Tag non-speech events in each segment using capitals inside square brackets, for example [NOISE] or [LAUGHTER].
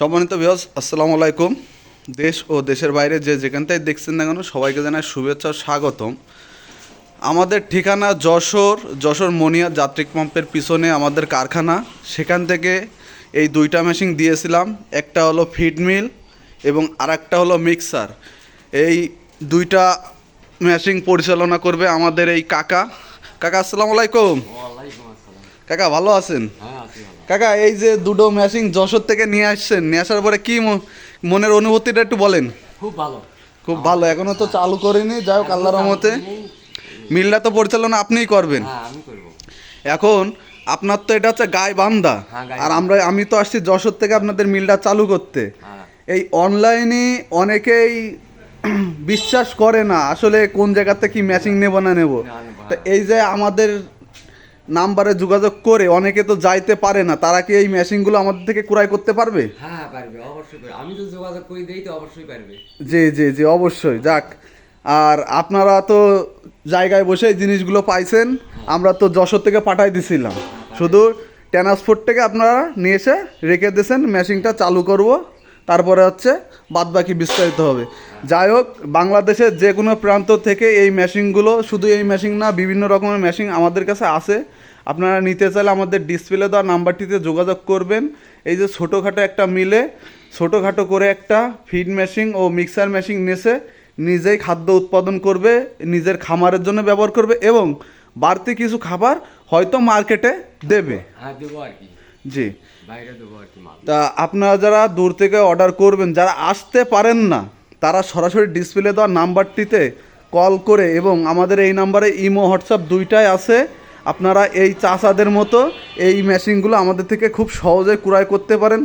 সম্মানিত বিহস আসসালামু আলাইকুম। দেশ ও দেশের বাইরে যে যেখান থেকে দেখছেন না কেন সবাইকে জানাই শুভেচ্ছা স্বাগতম। আমাদের ঠিকানা যশোর যশোর মনিয়া যাত্রিক পাম্পের পিছনে আমাদের কারখানা। সেখান থেকে এই দুইটা মেশিন দিয়েছিলাম। একটা হলো ফিড মিল এবং আরেকটা হলো মিক্সার এই দুইটা মেশিন পরিচালনা করবে আমাদের এই কাকা। কাকা আসসালামু আলাইকুম। কাকা ভালো আছেন? হ্যাঁ কাকা এই যে দুটো মেশিন যশোর থেকে নিয়ে আসছেন নিয়ে আসার পরে কি মনের অনুভূতিটা একটু বলেন। খুব ভালো। খুব ভালো এখনও তো চালু করিনি যাই হোক আল্লাহর রহমতে। মিলটা তো পরিচালনা আপনিই করবেন। হ্যাঁ এখন আপনার তো এটা হচ্ছে গায়ে বান্ধা হ্যাঁ, আর আমরা আমি তো আসছি যশোর থেকে আপনাদের মিলটা চালু করতে। হ্যাঁ। এই অনলাইনে অনেকেই [CLEARS THROAT] বিশ্বাস করে না আসলে কোন জায়গাতে কি ম্যাচিং নেব না নেব। তো এই যে আমাদের নাম্বারে যোগাযোগ করে অনেকে তো যাইতে পারে না তারা কি এই মেশিনগুলো আমাদের থেকে ক্রয় করতে পারবে? হ্যাঁ পারবে অবশ্যই পারবে। আমি তো যোগাযোগ করে দেই তো অবশ্যই পারবে। জি জি জি অবশ্যই যাক। আর আপনারা তো জায়গায় বসে এই জিনিসগুলো পাইছেন আমরা তো যশোর থেকে পাঠাই দিছিলাম। শুধু ট্রান্সপোর্ট থেকে আপনারা নিয়ে এসে রেখে দিয়েছেন মেশিনটা চালু করব তারপরে হচ্ছে বাদ বাকি বিস্তারিত হবে। যাই হোক বাংলাদেশের যে কোনো প্রান্ত থেকে এই মেশিনগুলো শুধু এই মেশিন না বিভিন্ন রকমের মেশিন আমাদের কাছে আছে। আপনারা নিতে চাইলে আমাদের ডিসপ্লে দেওয়া নাম্বারটিতে যোগাযোগ করবেন। এই যে ছোটোখাটো একটা মিলে ছোটোখাটো করে একটা ফিড মেশিন ও মিক্সার মেশিন নেসে নিজেই খাদ্য উৎপাদন করবে নিজের খামারের জন্য ব্যবহার করবে এবং বাড়তি কিছু খাবার হয়তো মার্কেটে দেবে। হ্যাঁ জি। তা আপনারা যারা দূর থেকে অর্ডার করবেন যারা আসতে পারেন না তারা সরাসরি ডিসপ্লে দেওয়া নাম্বারটিতে কল করে এবং আমাদের এই নাম্বারে ইমো হোয়াটসঅ্যাপ দুইটাই আছে। আপনারা এই চাষাদের মতো এই মেশিনগুলো আমাদের থেকে খুব সহজে ক্রয় করতে পারেন।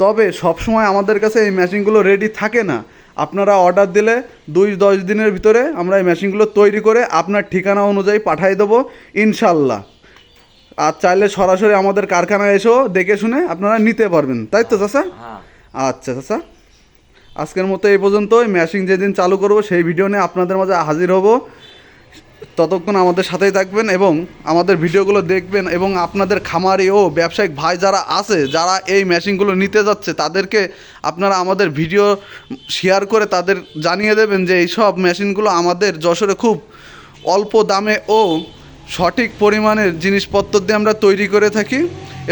তবে সবসময় আমাদের কাছে এই মেশিনগুলো রেডি থাকে না। আপনারা অর্ডার দিলে দুই দশ দিনের ভিতরে আমরা এই মেশিনগুলো তৈরি করে আপনার ঠিকানা অনুযায়ী পাঠিয়ে দেবো ইনশাল্লাহ আর চাইলে সরাসরি আমাদের কারখানায় এসেও দেখে শুনে আপনারা নিতে পারবেন। তাই তো চাচা? হ্যাঁ। আচ্ছা চাচা। আজকের মতো এই পর্যন্তই। মেশিন যেদিন চালু করব সেই ভিডিও নিয়ে আপনাদের মাঝে হাজির হব। ততক্ষণ আমাদের সাথেই থাকবেন এবং আমাদের ভিডিওগুলো দেখবেন এবং আপনাদের খামারি ও ব্যবসায়িক ভাই যারা আছে, যারা এই মেশিনগুলো নিতে যাচ্ছে, তাদেরকে আপনারা আমাদের ভিডিও শেয়ার করে তাদের জানিয়ে দেবেন যে এই সব মেশিনগুলো আমাদের যশোরে খুব অল্প দামে ও সঠিক পরিমাণের জিনিসপত্র দিয়ে আমরা তৈরি করে থাকি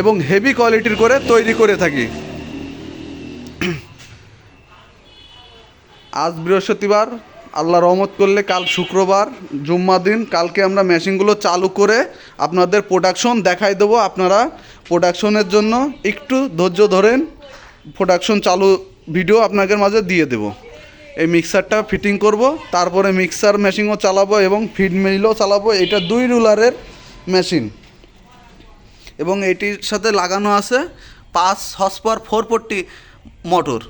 এবং হেভি কোয়ালিটির করে তৈরি করে থাকি। আজ বৃহস্পতিবার আল্লাহ রহমত করলে কাল শুক্রবার জুম্মা দিন, কালকে আমরা মেশিনগুলো চালু করে আপনাদের প্রোডাকশন দেখাই দেবো। আপনারা প্রোডাকশনের জন্য একটু ধৈর্য ধরেন প্রোডাকশন চালু ভিডিও আপনাদের মাঝে দিয়ে দেব। এই মিক্সারটা ফিটিং করব, তারপরে মিক্সার মেশিনও চালাবো এবং ফিড মিলও চালাবো। এটা দুই রুলারের মেশিন এবং এটির সাথে লাগানো আছে পাঁচ হসপার ফোর ফোরটি মোটর